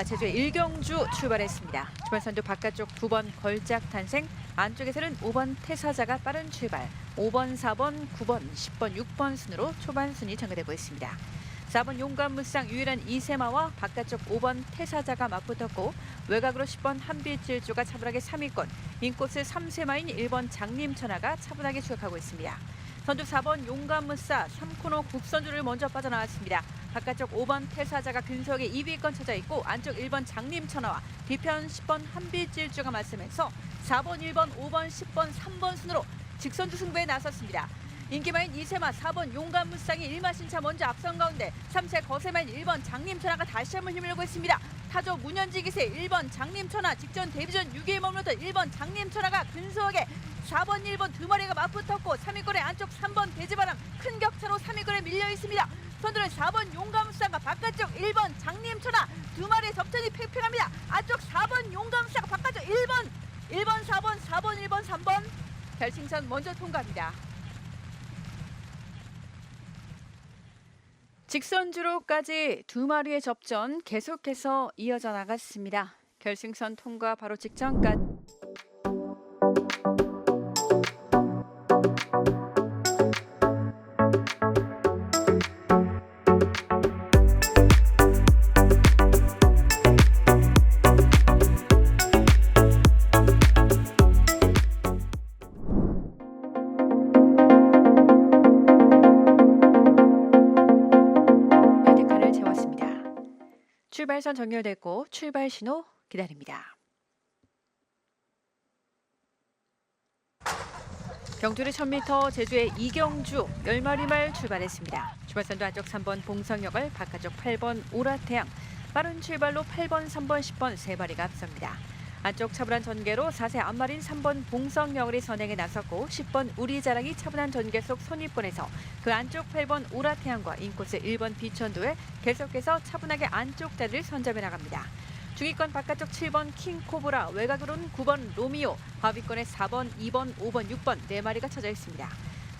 1000m 토요경마 제주의 일경주 출발했습니다. 주말 선두 바깥쪽 9번 걸작 탄생, 안쪽에서는 5번 태사자가 빠른 출발, 5번, 4번, 9번, 10번, 6번 순으로 초반 순위 정해되고 있습니다. 4번 용감무쌍 유일한 이세마와 바깥쪽 5번 태사자가 맞붙었고 외곽으로 10번 한빛질주가 차분하게 3위권, 인코스 3세마인 1번 장림천하가 차분하게 추격하고 있습니다. 선두 4번 용감무싸 3코너 국선주를 먼저 빠져나왔습니다. 바깥쪽 5번 태사자가 근석에 2위권 찾아 있고 안쪽 1번 장림천하와 뒤편 10번 한빛질주가 맞서면서 4번, 1번, 5번, 10번, 3번 순으로 직선주 승부에 나섰습니다. 인기마인 이세마 4번 용감무쌍이 1마 신차 먼저 앞선 가운데 3세 거세마인 1번 장림천하가 다시 한번 힘을 내고 있습니다. 타조 문현지 기세 1번 장림천하 직전 데뷔전 6위에 머물렀던 1번 장림천하가 근소하게 4번 1번 두 마리가 맞붙었고 3위권의 안쪽 3번 대지바람 큰 격차로 3위권에 밀려 있습니다. 선두는 4번 용감무쌍과 바깥쪽 1번 장림천하 두 마리의 접전이 팽팽합니다. 안쪽 4번 용감무쌍과 바깥쪽 1번 1번 4번 4번 1번 3번 결승선 먼저 통과합니다. 직선주로까지 두 마리의 접전 계속해서 이어져 나갔습니다. 결승선 통과 바로 직전까지 출발선 정렬됐고 출발 신호 기다립니다. 경주리 1000m 제주의 이경주 10마리 말 출발했습니다. 출발선도 안쪽 3번 봉성역을 바깥쪽 8번 오라태양 빠른 출발로 8번, 3번, 10번 세 마리가 앞섭니다. 안쪽 차분한 전개로 4세 앞마린 3번 봉성역을이 선행에 나섰고 10번 우리자랑이 차분한 전개 속 손윗번에서 그 안쪽 8번 오라태양과 인코스 1번 비천도에 계속해서 차분하게 안쪽 자리를 선점해 나갑니다. 중위권 바깥쪽 7번 킹코브라, 외곽으로는 9번 로미오, 하위권에 4번, 2번, 5번, 6번 네 마리가 쳐져 있습니다.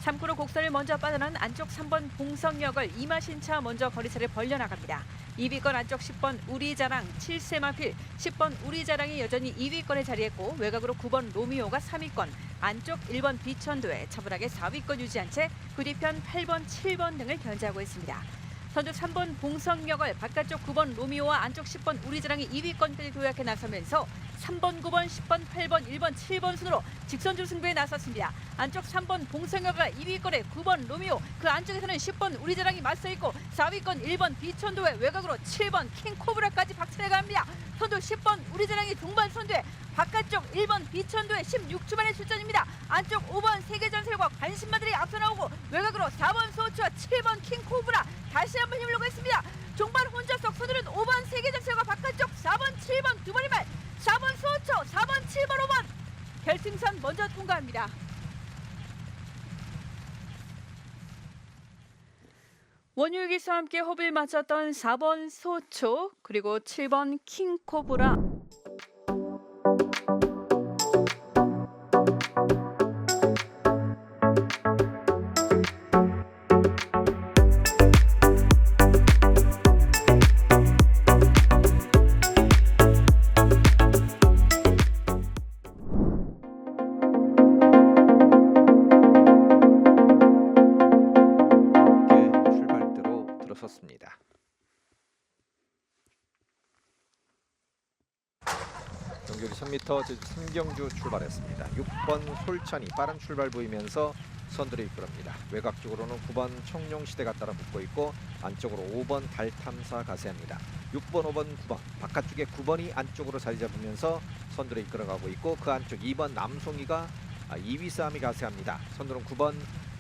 3구로 곡선을 먼저 빠져나온 안쪽 3번 봉성역을 이마신차 먼저 거리차를 벌려나갑니다. 2위권 안쪽 10번 우리자랑 7세 마필, 10번 우리자랑이 여전히 2위권에 자리했고 외곽으로 9번 로미오가 3위권, 안쪽 1번 비천도에 차분하게 4위권 유지한 채그 뒤편 8번, 7번 등을 견제하고 있습니다. 선두 3번 봉성역을 바깥쪽 9번 로미오와 안쪽 10번 우리자랑이 2위권까지 도약해 나서면서 3번, 9번, 10번, 8번, 1번, 7번 순으로 직선주 승부에 나섰습니다. 안쪽 3번 봉성역과 2위권에 9번 로미오, 그 안쪽에서는 10번 우리자랑이 맞서 있고 4위권 1번 비천도의 외곽으로 7번 킹코브라까지 박차해 갑니다. 선두 10번 우리자랑이 동반 선두에 바깥쪽 1번 비천도의 16주만의 출전입니다. 안쪽 5번 세계전설과 관심마들이 앞서 나오고 외곽으로 4번 소추와 7번 킹코브라 다시 한번 힘을 내고 있습니다. 종반 혼자석 선두는 5번 세계전설과 바깥쪽 4번 7번 두 마리 말 4번 소추 4번 7번 5번 결승선 먼저 통과합니다. 원율기수와 함께 호흡을 맞췄던 4번 소초 그리고 7번 킹코브라 2m 신경주 출발했습니다. 6번 솔찬이 빠른 출발 보이면서 선두를 이끌어갑니다. 외곽 쪽으로는 9번 청룡시대가 따라 붙고 있고 안쪽으로 5번 달탐사 가세합니다. 6번, 5번, 9번 바깥쪽에 9번이 안쪽으로 자리 잡으면서 선두를 이끌어가고 있고 그 안쪽 2번 남송이가 아, 2위 싸움이 가세합니다. 선두는 9번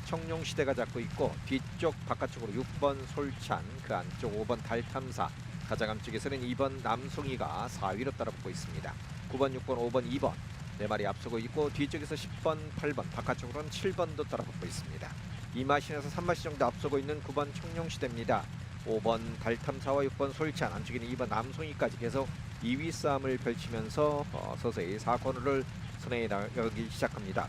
청룡시대가 잡고 있고 뒤쪽 바깥쪽으로 6번 솔찬 그 안쪽 5번 달탐사 가장 앞쪽에서는 2번 남송이가 4위로 따라붙고 있습니다. 9번, 6번, 5번, 2번 네 마리 앞서고 있고 뒤쪽에서 10번, 8번 바깥쪽으로는 7번도 따라붙고 있습니다. 이마신에서 3마시 정도 앞서고 있는 9번 청룡시대입니다. 5번 달탐사와 6번 솔찬 안쪽에는 2번 남송이까지 계속 2위 싸움을 펼치면서 어, 서서히 4코너를 선행해 나가기 시작합니다.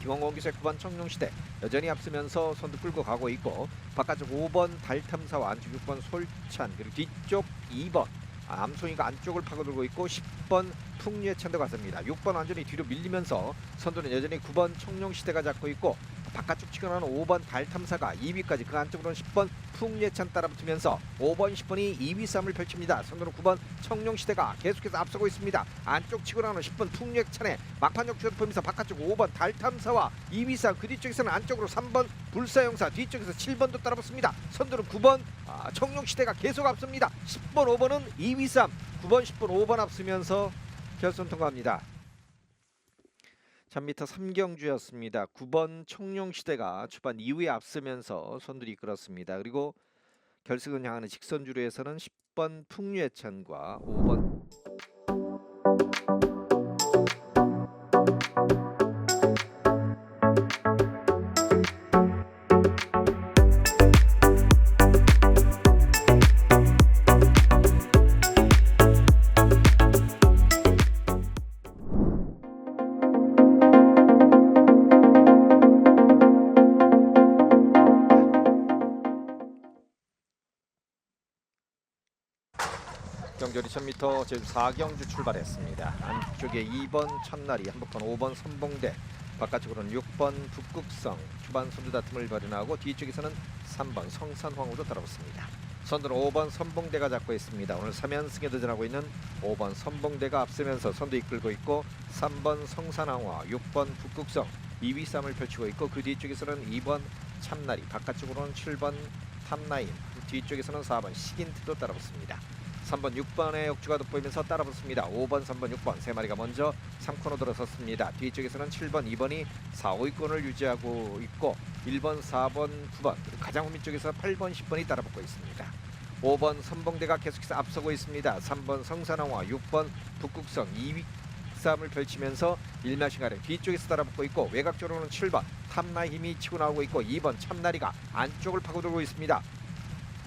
김원공 기세 9번 청룡시대 여전히 앞서면서 선두 끌고 가고 있고 바깥쪽 5번 달탐사와 안쪽 6번 솔찬 그리고 뒤쪽 2번 암송이가 안쪽을 파고들고 있고 10 번 풍류의 찬도 갔습니다. 6번 완전히 뒤로 밀리면서 선두는 여전히 9번 청룡시대가 잡고 있고 바깥쪽 치고 나는 5번 달탐사가 2위까지 그 안쪽으로는 10번 풍예찬 따라붙으면서 5번 10번이 2위 싸움을 펼칩니다. 선두는 9번 청룡시대가 계속해서 앞서고 있습니다. 안쪽 치고 나는 10번 풍예찬의 막판 역주를 보면서 바깥쪽 5번 달탐사와 2위 싸움 그 뒤쪽에서는 안쪽으로 3번 불사용사 뒤쪽에서 7번도 따라붙습니다. 선두는 9번 아, 청룡시대가 계속 앞섭니다. 10번 5번은 2위 싸움 9번 10번 5번 앞서면서 결선 통과합니다. 1000m 삼경주였습니다. 9번 청룡시대가 초반 이후에 앞서면서 선두를 이끌었습니다. 그리고 결승을 향하는 직선주로에서는 10번 풍류해찬과 5번 1000m 제주 4경주 출발했습니다. 안쪽에 2번 천나리, 한복판 5번 선봉대, 바깥쪽으로는 6번 북극성 초반 선두 다툼을 벌여나고 뒤쪽에서는 3번 성산황후도 따라붙습니다. 선두는 5번 선봉대가 잡고 있습니다. 오늘 3연승에 도전하고 있는 5번 선봉대가 앞서면서 선두 이끌고 있고 3번 성산황후와 6번 북극성 2위 싸움을 펼치고 있고 그 뒤쪽에서는 2번 참나리, 바깥쪽으로는 7번 탑라인, 뒤쪽에서는 4번 시긴트도 따라붙습니다. 3번 6번의 역주가 돋보이면서 따라붙습니다. 5번 3번 6번 세 마리가 먼저 3코너 들어섰습니다. 뒤쪽에서는 7번 2번이 4, 5위권을 유지하고 있고 1번 4번 9번 그리고 가장 후미 쪽에서 8번 10번이 따라붙고 있습니다. 5번 선봉대가 계속해서 앞서고 있습니다. 3번 성산왕화 6번 북극성 2위 싸움을 펼치면서 일마시가래 뒤쪽에서 따라붙고 있고 외곽쪽으로는 7번 탐나 힘이 치고 나오고 있고 2번 참나리가 안쪽을 파고들고 있습니다.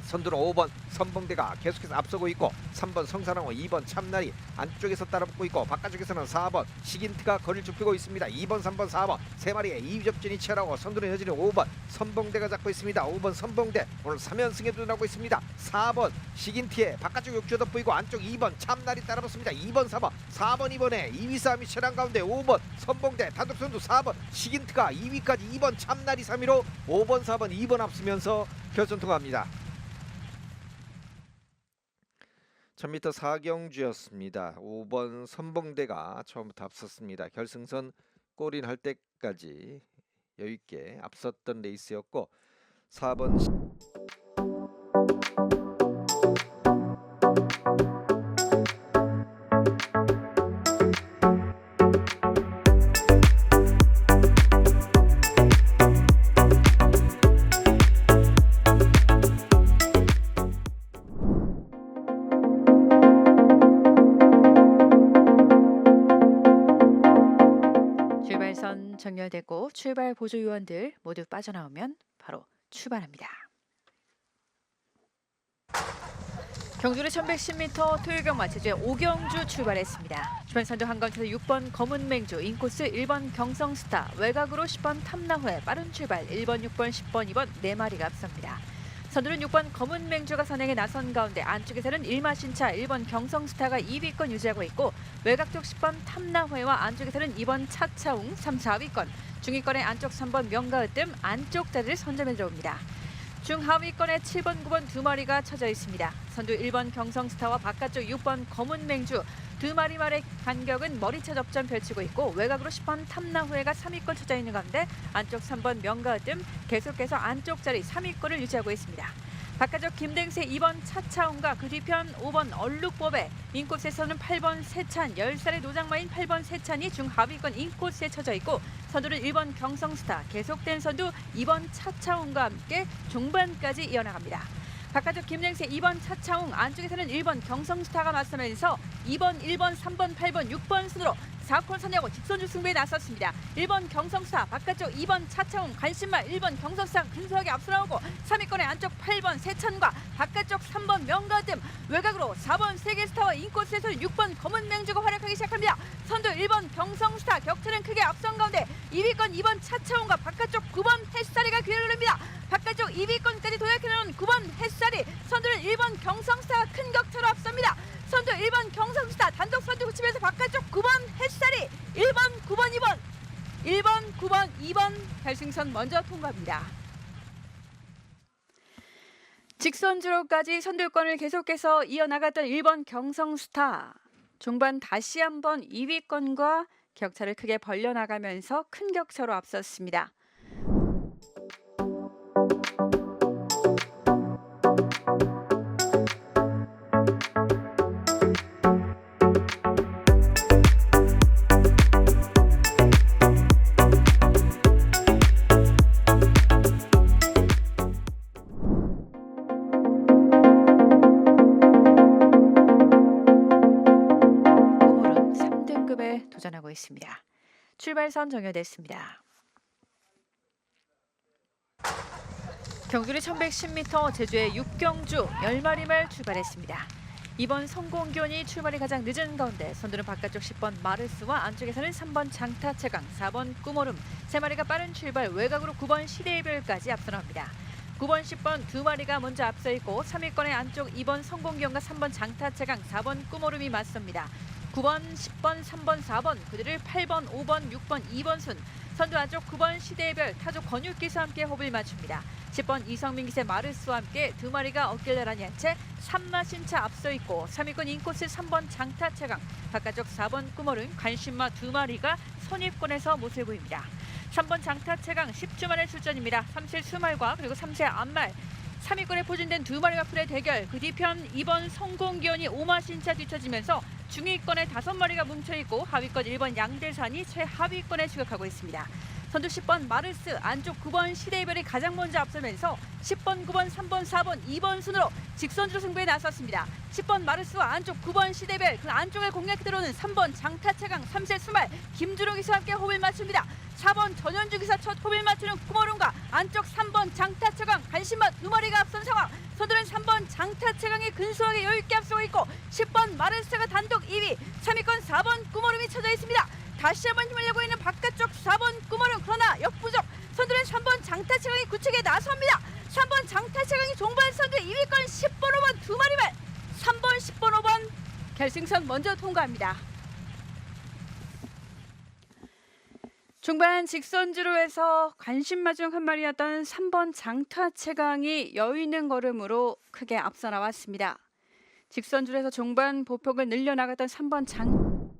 선두는 5번 선봉대가 계속해서 앞서고 있고 3번 성산왕후 2번 참나리 안쪽에서 따라붙고 있고 바깥쪽에서는 4번 시긴트가 거리를 좁히고 있습니다. 2번 3번 4번 세 마리의 2위 접전이 치열하고 선두는 여전히 5번 선봉대가 잡고 있습니다. 5번 선봉대 오늘 3연승에 도전하고 있습니다. 4번 시긴트의 바깥쪽 욕조도 보이고 안쪽 2번 참나리 따라붙습니다. 2번 4번 4번 2번에 2위 싸움이 치열한 가운데 5번 선봉대 단독 선두 4번 시긴트가 2위까지 2번 참나리 3위로 5번 4번 2번 앞서면서 결선 통과합니다. 1000m 사경주였습니다. 5번 선봉대가 처음부터 앞섰습니다. 결승선 골인 할 때까지 여유 있게 앞섰던 레이스였고 4번 정렬되고 출발 보조 요원들 모두 빠져나오면 바로 출발합니다. 경주는 1110m 토요경 마체주의 오경주 출발했습니다. 주변선두 한강에서 6번 검은 맹주, 인코스 1번 경성스타, 외곽으로 10번 탐나후에 빠른 출발 1번, 6번, 10번, 2번 네 마리가 앞섭니다. 선두는 6번 검은 맹주가 선행에 나선 가운데 안쪽에서는 1마신차 1번 경성스타가 2위권 유지하고 있고 외곽 쪽 10번 탐나회와 안쪽에서는 2번 차차웅 3, 4위권 중위권의 안쪽 3번 명가으뜸 안쪽 자리를 선점해 들어옵니다. 중하위권에 7번, 9번 두 마리가 쳐져 있습니다. 선두 1번 경성스타와 바깥쪽 6번 검은 맹주 두 마리 말의 간격은 머리차 접전 펼치고 있고 외곽으로 10번 탐나후회가 3위권 쳐져 있는 가운데 안쪽 3번 명가으뜸 계속해서 안쪽 자리 3위권을 유지하고 있습니다. 바깥쪽 김댕세 2번 차차웅과 그 뒤편 5번 얼룩법에 인코스에서는 8번 세찬 10살의 노장마인 8번 세찬이 중하위권 인코스에 쳐져 있고 선두는 1번 경성스타 계속된 선두 2번 차차웅과 함께 종반까지 이어나갑니다. 바깥쪽 김냉세 2번 차차웅 안쪽에서는 1번 경성스타가 맞서면서 2번, 1번, 3번, 8번, 6번 순으로 4권 선야고 직선주 승부에 나섰습니다. 1번 경성수사 바깥쪽 2번 차창훈 관심마 1번 경성수사 근소하게 앞서 나오고 3위권의 안쪽 8번 세찬과 바깥쪽 3번 명가듬 외곽으로 4번 세계스타와 인코스에서 6번 검은 명주가 활약하기 시작합니다. 선두 1번 경성수사 격차는 크게 앞선 가운데 2위권 2번 차창훈과 바깥쪽 9번 햇살이가 귀를 누릅니다. 바깥쪽 2위권까지 도약해놓은 9번 햇살이 선두를 1번 경성수사가 큰 격차로 앞서 1번 경상수다 단독 선두구 치면서 바깥쪽 9번 햇살이 1번, 9번, 2번 1번, 9번, 2번 결승선 먼저 통과합니다. 직선 주로까지 선두권을 계속해서 이어나갔던 1번 경성스타. 종반 다시 한번 2위권과 격차를 크게 벌려나가면서 큰 격차로 앞섰습니다. 3번 정렬됐습니다. 경주리 1110m 제주의 육경주 열마리 말 출발했습니다. 이번 성공기온이 출발이 가장 늦은 가운데 선두는 바깥쪽 10번 마르스와 안쪽에서는 3번 장타채강, 4번 꾸모름, 3마리가 빠른 출발 외곽으로 9번 시대별까지 앞서나옵니다. 9번, 10번 두 마리가 먼저 앞서 있고 3위권의 안쪽 2번 성공기온과 3번 장타채강, 4번 꾸모름이 맞섭니다. 9번, 10번, 3번, 4번 그들을 8번, 5번, 6번, 2번 순 선두 안쪽 9번 시대별 타조 권육기수와 함께 호흡을 맞춥니다. 10번 이성민 기세 마르스와 함께 두 마리가 어깨를 나란히 한 채 3마신차 앞서 있고 3위권 인코스 3번 장타채강 바깥쪽 4번 꾸머른 관심마 두 마리가 선입권에서 모습을 보입니다. 3번 장타채강 10주 만의 출전입니다. 3실 수말과 그리고 3세 앞말 3위권에 포진된 두 마리 가 풀의 대결 그 뒤편 2번 성공기원이 5마신차 뒤처지면서 중위권에 다섯 마리가 뭉쳐있고 하위권 1번 양대산이 최하위권에 추격하고 있습니다. 선두 10번 마르스 안쪽 9번 시대이별이 가장 먼저 앞서면서 10번 9번 3번 4번 2번 순으로 직선주로 승부에 나섰습니다. 10번 마르스와 안쪽 9번 시대별 그 안쪽을 공략 들어오는 3번 장타채강 3세 수말 김주로 기사와 함께 호흡을 맞춥니다. 4번 전현주 기사 첫 호흡을 맞추는 구머론과 안쪽 3번 장타채강 관심마 두 마리가 앞선 상황 선두는 3번 장타채강이 근소하게 여유있게 앞서고 있고 10번 마르스가 단독 2위 3위권 4번 꾸머름이 쳐져 있습니다. 다시 한번 힘을 내고 있는 바깥쪽 4번 꾸머름 그러나 역부족 선두는 3번 장타채강이 구축에 나섭니다. 3번 장타채강이 종반 선두 2위권 10번 5번 두 마리만 3번 10번 5번 결승선 먼저 통과합니다. 중반 직선주로 해서 관심마 중 한 마리였던 3번 장타 채강이 여유 있는 걸음으로 크게 앞서 나왔습니다. 직선주에서 종반 보폭을 늘려나갔던 3번 장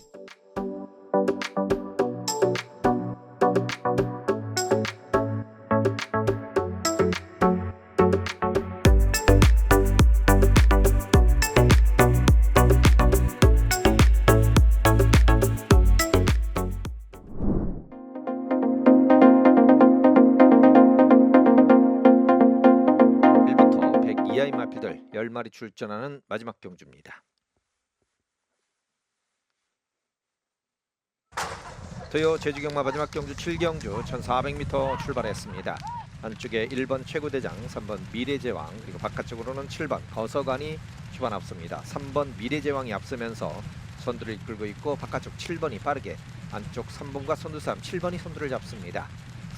10마리 출전하는 마지막 경주입니다. 토요 제주경마 마지막 경주 7경주 1400m 출발했습니다. 안쪽에 1번 최고대장, 3번 미래제왕, 그리고 바깥쪽으로는 7번 거서관이 초반 앞섭니다. 3번 미래제왕이 앞서면서 선두를 이끌고 있고 바깥쪽 7번이 빠르게 안쪽 3번과 선두 3, 7번이 선두를 잡습니다.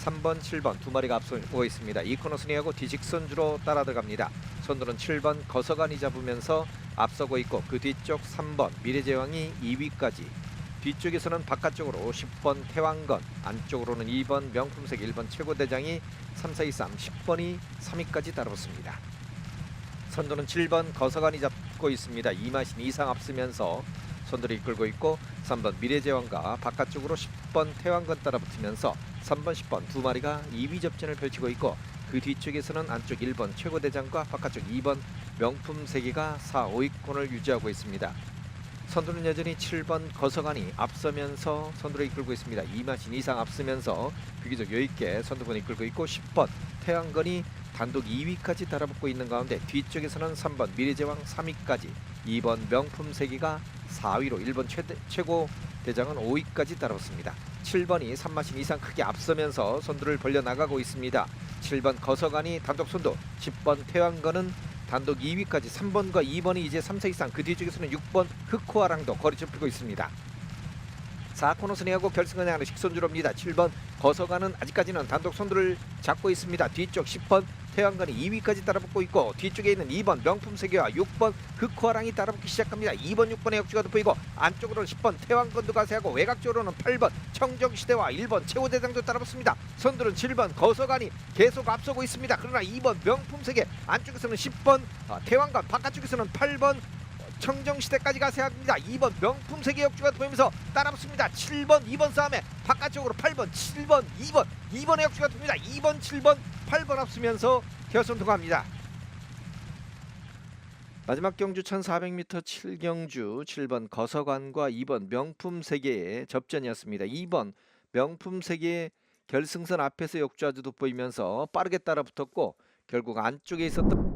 3번, 7번 두 마리가 앞서고 있습니다. 이 코너 순위하고 뒤직선주로 따라 들어갑니다. 선두는 7번 거서관이 잡으면서 앞서고 있고 그 뒤쪽 3번 미래제왕이 2위까지 뒤쪽에서는 바깥쪽으로 10번 태왕건 안쪽으로는 2번 명품색 1번 최고대장이 3, 4, 2, 3, 10번이 3위까지 따라붙습니다. 선두는 7번 거서관이 잡고 있습니다. 이마신 이상 앞서면서 선두를 이끌고 있고 3번 미래제왕과 바깥쪽으로 10번 태왕건 따라붙으면서 3번 10번 두 마리가 2위 접전을 펼치고 있고 그 뒤쪽에서는 안쪽 1번 최고대장과 바깥쪽 2번 명품 세계가 4, 5위권을 유지하고 있습니다. 선두는 여전히 7번 거서관이 앞서면서 선두를 이끌고 있습니다. 이마신 이상 앞서면서 비교적 여유있게 선두분을 이끌고 있고 10번 태양건이 단독 2위까지 달아붙고 있는 가운데 뒤쪽에서는 3번 미래제왕 3위까지 2번 명품 세기가 4위로 1번 최대, 최고 대장은 5위까지 따라붙습니다. 7번이 3마신 이상 크게 앞서면서 선두를 벌려나가고 있습니다. 7번 거서관이 단독 선두 10번 태양건은 단독 2위까지 3번과 2번이 이제 3세 이상 그 뒤쪽에서는 6번 흑호아랑도 거리 좁히고 있습니다. 4코너 순위하고 결승을 향하는 식선주로입니다. 7번 거서가는 아직까지는 단독 선두를 잡고 있습니다. 뒤쪽 10번 태왕관이 2위까지 따라붙고 있고 뒤쪽에 있는 2번 명품 세계와 6번 흑화랑이 따라붙기 시작합니다. 2번 6번의 역주가 돋보이고 안쪽으로는 10번 태왕건도 가세하고 외곽 쪽으로는 8번 청정시대와 1번 최고대장도 따라붙습니다. 선두는 7번 거서관이 계속 앞서고 있습니다. 그러나 2번 명품 세계 안쪽에서는 10번 어, 태왕관 바깥쪽에서는 8번 청정시대까지 가세합니다. 2번 명품 세계 역주가 보이면서 따라붙습니다. 7번 2번 싸움에 바깥쪽으로 8번 7번 2번 2번의 역주가 돕니다. 2번 7번 8번 앞서면서 결선 통과합니다. 마지막 경주 1400m 7경주 7번 거서관과 2번 명품 세계의 접전이었습니다. 2번 명품 세계 결승선 앞에서 역주아주 돋보이면서 빠르게 따라붙었고 결국 안쪽에 있었던